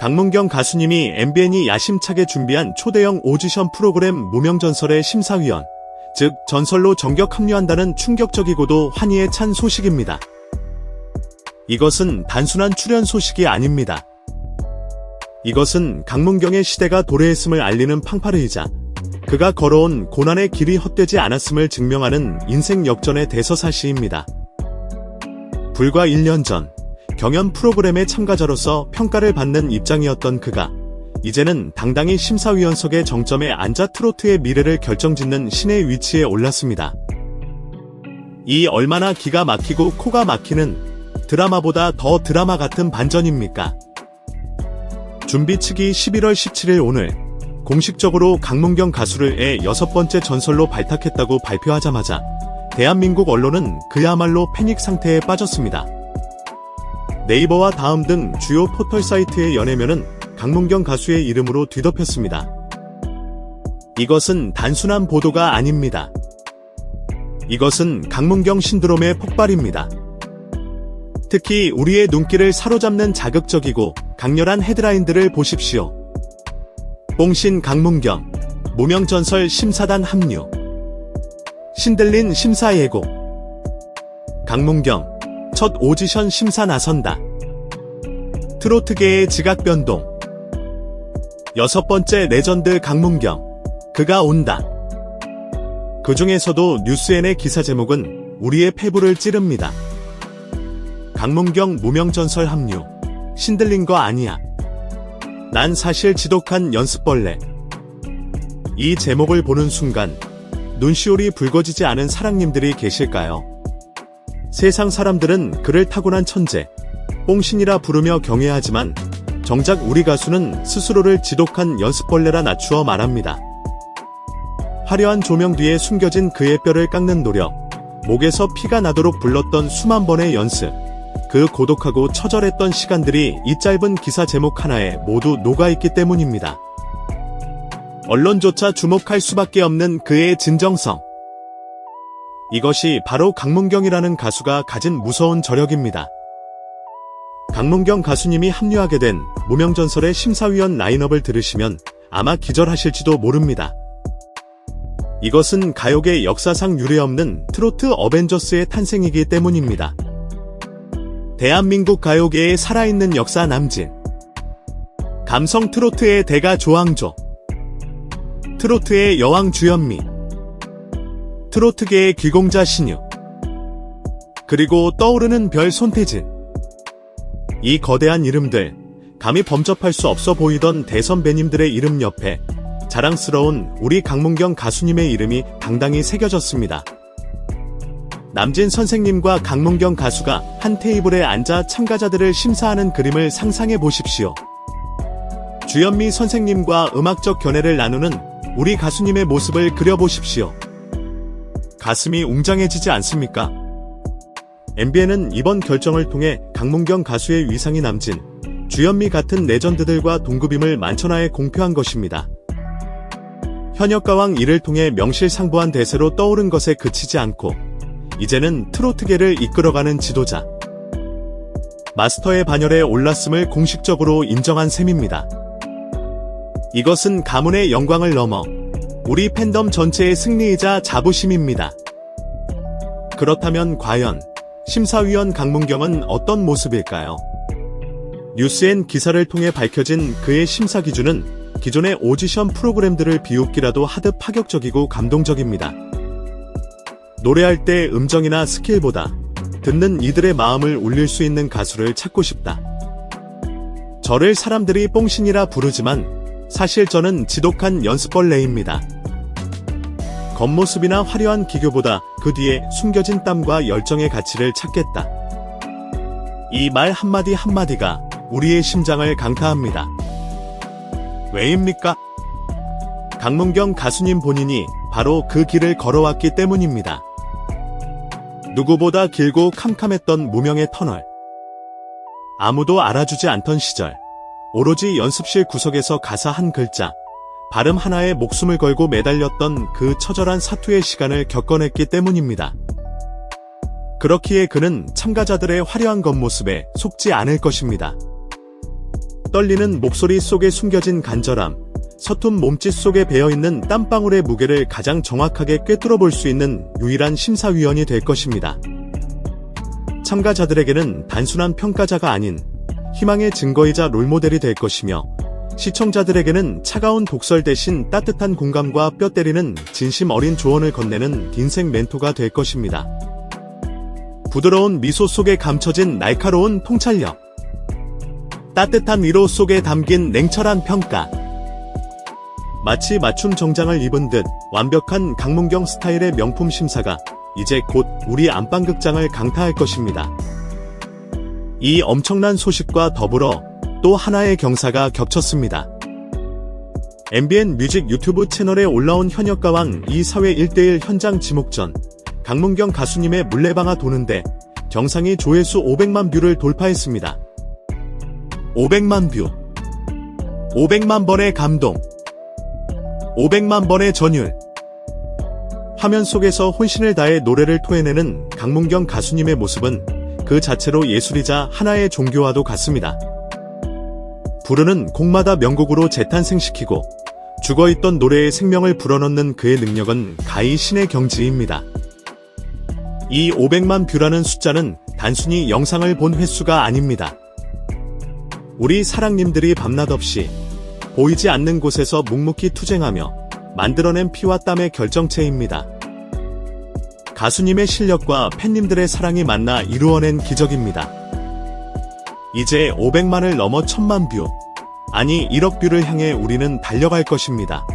강문경 가수님이 MBN이 야심차게 준비한 초대형 오디션 프로그램 무명전설의 심사위원, 즉 전설로 정격 합류한다는 충격적이고도 환희에 찬 소식입니다. 이것은 단순한 출연 소식이 아닙니다. 이것은 강문경의 시대가 도래했음을 알리는 팡파르이자 그가 걸어온 고난의 길이 헛되지 않았음을 증명하는 인생 역전의 대서사시입니다. 불과 1년 전 경연 프로그램의 참가자로서 평가를 받는 입장이었던 그가 이제는 당당히 심사위원석의 정점에 앉아 트로트의 미래를 결정짓는 신의 위치에 올랐습니다. 이 얼마나 기가 막히고 코가 막히는 드라마보다 더 드라마 같은 반전입니까? 준비 측이 11월 17일 오늘 공식적으로 강문경 가수를 애 여섯 번째 전설로 발탁했다고 발표하자마자 대한민국 언론은 그야말로 패닉 상태에 빠졌습니다. 네이버와 다음 등 주요 포털 사이트의 연예면은 강문경 가수의 이름으로 뒤덮였습니다. 이것은 단순한 보도가 아닙니다. 이것은 강문경 신드롬의 폭발입니다. 특히 우리의 눈길을 사로잡는 자극적이고 강렬한 헤드라인들을 보십시오. 뽕신 강문경, 무명전설 심사단 합류, 신들린 심사 예고, 강문경, 첫 오디션 심사 나선다. 트로트계의 지각 변동. 여섯 번째 레전드 강문경. 그가 온다. 그 중에서도 뉴스엔의 기사 제목은 우리의 패부를 찌릅니다. 강문경 무명전설 합류. 신들린 거 아니야. 난 사실 지독한 연습벌레. 이 제목을 보는 순간 눈시울이 붉어지지 않은 사랑님들이 계실까요? 세상 사람들은 그를 타고난 천재, 뽕신이라 부르며 경외하지만 정작 우리 가수는 스스로를 지독한 연습벌레라 낮추어 말합니다. 화려한 조명 뒤에 숨겨진 그의 뼈를 깎는 노력, 목에서 피가 나도록 불렀던 수만 번의 연습, 그 고독하고 처절했던 시간들이 이 짧은 기사 제목 하나에 모두 녹아있기 때문입니다. 언론조차 주목할 수밖에 없는 그의 진정성. 이것이 바로 강문경이라는 가수가 가진 무서운 저력입니다. 강문경 가수님이 합류하게 된 무명전설의 심사위원 라인업을 들으시면 아마 기절하실지도 모릅니다. 이것은 가요계 역사상 유례없는 트로트 어벤져스의 탄생이기 때문입니다. 대한민국 가요계의 살아있는 역사 남진. 감성 트로트의 대가 조항조. 트로트의 여왕 주현미. 트로트계의 귀공자 신유. 그리고 떠오르는 별 손태진. 이 거대한 이름들, 감히 범접할 수 없어 보이던 대선배님들의 이름 옆에 자랑스러운 우리 강문경 가수님의 이름이 당당히 새겨졌습니다. 남진 선생님과 강문경 가수가 한 테이블에 앉아 참가자들을 심사하는 그림을 상상해 보십시오. 주현미 선생님과 음악적 견해를 나누는 우리 가수님의 모습을 그려보십시오. 가슴이 웅장해지지 않습니까? MBN은 이번 결정을 통해 강문경 가수의 위상이 남진 주현미 같은 레전드들과 동급임을 만천하에 공표한 것입니다. 현역가왕 이를 통해 명실상부한 대세로 떠오른 것에 그치지 않고 이제는 트로트계를 이끌어가는 지도자. 마스터의 반열에 올랐음을 공식적으로 인정한 셈입니다. 이것은 가문의 영광을 넘어 우리 팬덤 전체의 승리이자 자부심입니다. 그렇다면 과연 심사위원 강문경은 어떤 모습일까요? 뉴스엔 기사를 통해 밝혀진 그의 심사 기준은 기존의 오디션 프로그램들을 비웃기라도 하듯 파격적이고 감동적입니다. 노래할 때 음정이나 스킬보다 듣는 이들의 마음을 울릴 수 있는 가수를 찾고 싶다. 저를 사람들이 뽕신이라 부르지만 사실 저는 지독한 연습벌레입니다. 겉모습이나 화려한 기교보다 그 뒤에 숨겨진 땀과 열정의 가치를 찾겠다. 이 말 한마디 한마디가 우리의 심장을 강타합니다. 왜입니까? 강문경 가수님 본인이 바로 그 길을 걸어왔기 때문입니다. 누구보다 길고 캄캄했던 무명의 터널. 아무도 알아주지 않던 시절. 오로지 연습실 구석에서 가사 한 글자, 발음 하나에 목숨을 걸고 매달렸던 그 처절한 사투의 시간을 겪어냈기 때문입니다. 그렇기에 그는 참가자들의 화려한 겉모습에 속지 않을 것입니다. 떨리는 목소리 속에 숨겨진 간절함, 서툰 몸짓 속에 배어있는 땀방울의 무게를 가장 정확하게 꿰뚫어 볼 수 있는 유일한 심사위원이 될 것입니다. 참가자들에게는 단순한 평가자가 아닌 희망의 증거이자 롤모델이 될 것이며 시청자들에게는 차가운 독설 대신 따뜻한 공감과 뼈 때리는 진심 어린 조언을 건네는 인생 멘토가 될 것입니다. 부드러운 미소 속에 감춰진 날카로운 통찰력. 따뜻한 위로 속에 담긴 냉철한 평가. 마치 맞춤 정장을 입은 듯 완벽한 강문경 스타일의 명품 심사가 이제 곧 우리 안방극장을 강타할 것입니다. 이 엄청난 소식과 더불어 또 하나의 경사가 겹쳤습니다. MBN 뮤직 유튜브 채널에 올라온 현역 가왕 이 사회 1대1 현장 지목전 강문경 가수님의 물레방아 도는데 정상이 조회수 500만 뷰를 돌파했습니다. 500만 뷰 500만 번의 감동 500만 번의 전율 화면 속에서 혼신을 다해 노래를 토해내는 강문경 가수님의 모습은 그 자체로 예술이자 하나의 종교와도 같습니다. 부르는 곡마다 명곡으로 재탄생시키고 죽어있던 노래에 생명을 불어넣는 그의 능력은 가히 신의 경지입니다. 이 500만 뷰라는 숫자는 단순히 영상을 본 횟수가 아닙니다. 우리 사랑님들이 밤낮 없이 보이지 않는 곳에서 묵묵히 투쟁하며 만들어낸 피와 땀의 결정체입니다. 가수님의 실력과 팬님들의 사랑이 만나 이루어낸 기적입니다. 이제 500만을 넘어 1000만 뷰, 아니 1억 뷰를 향해 우리는 달려갈 것입니다.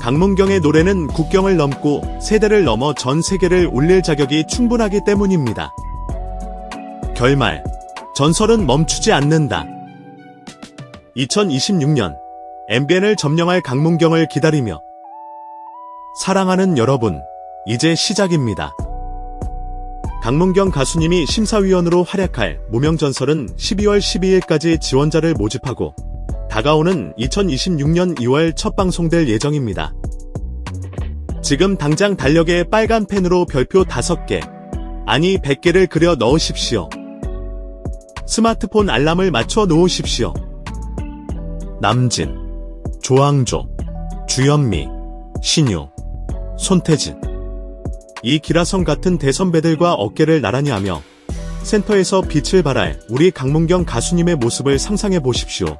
강문경의 노래는 국경을 넘고 세대를 넘어 전 세계를 울릴 자격이 충분하기 때문입니다. 결말, 전설은 멈추지 않는다. 2026년, MBN을 점령할 강문경을 기다리며 사랑하는 여러분, 이제 시작입니다. 강문경 가수님이 심사위원으로 활약할 무명전설은 12월 12일까지 지원자를 모집하고 다가오는 2026년 2월 첫 방송될 예정입니다. 지금 당장 달력에 빨간 펜으로 별표 5개, 아니 100개를 그려 넣으십시오. 스마트폰 알람을 맞춰 놓으십시오. 남진, 조항조, 주현미, 신유, 손태진. 이 기라성 같은 대선배들과 어깨를 나란히 하며 센터에서 빛을 발할 우리 강문경 가수님의 모습을 상상해 보십시오.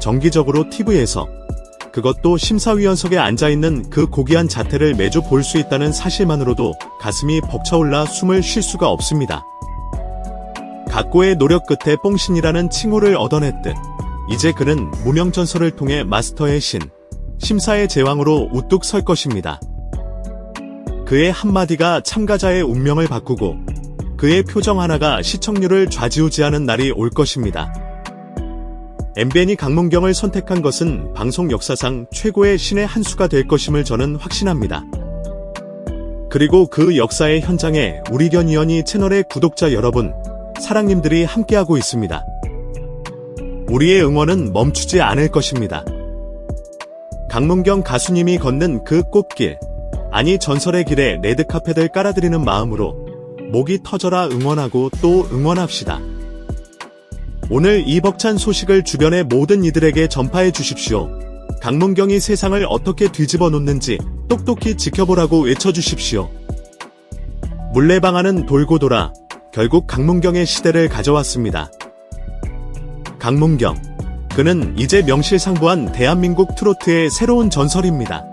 정기적으로 TV에서 그것도 심사위원석에 앉아있는 그 고귀한 자태를 매주 볼 수 있다는 사실만으로도 가슴이 벅차올라 숨을 쉴 수가 없습니다. 각고의 노력 끝에 뽕신이라는 칭호를 얻어냈듯 이제 그는 무명전설을 통해 마스터의 신, 심사의 제왕으로 우뚝 설 것입니다. 그의 한마디가 참가자의 운명을 바꾸고 그의 표정 하나가 시청률을 좌지우지하는 날이 올 것입니다. MBN이 강문경을 선택한 것은 방송 역사상 최고의 신의 한 수가 될 것임을 저는 확신합니다. 그리고 그 역사의 현장에 우리견 위원이 채널의 구독자 여러분, 사랑님들이 함께하고 있습니다. 우리의 응원은 멈추지 않을 것입니다. 강문경 가수님이 걷는 그 꽃길, 아니 전설의 길에 레드카펫을 깔아드리는 마음으로 목이 터져라 응원하고 또 응원합시다. 오늘 이 벅찬 소식을 주변의 모든 이들에게 전파해 주십시오. 강문경이 세상을 어떻게 뒤집어 놓는지 똑똑히 지켜보라고 외쳐주십시오. 물레방아는 돌고 돌아 결국 강문경의 시대를 가져왔습니다. 강문경. 그는 이제 명실상부한 대한민국 트로트의 새로운 전설입니다.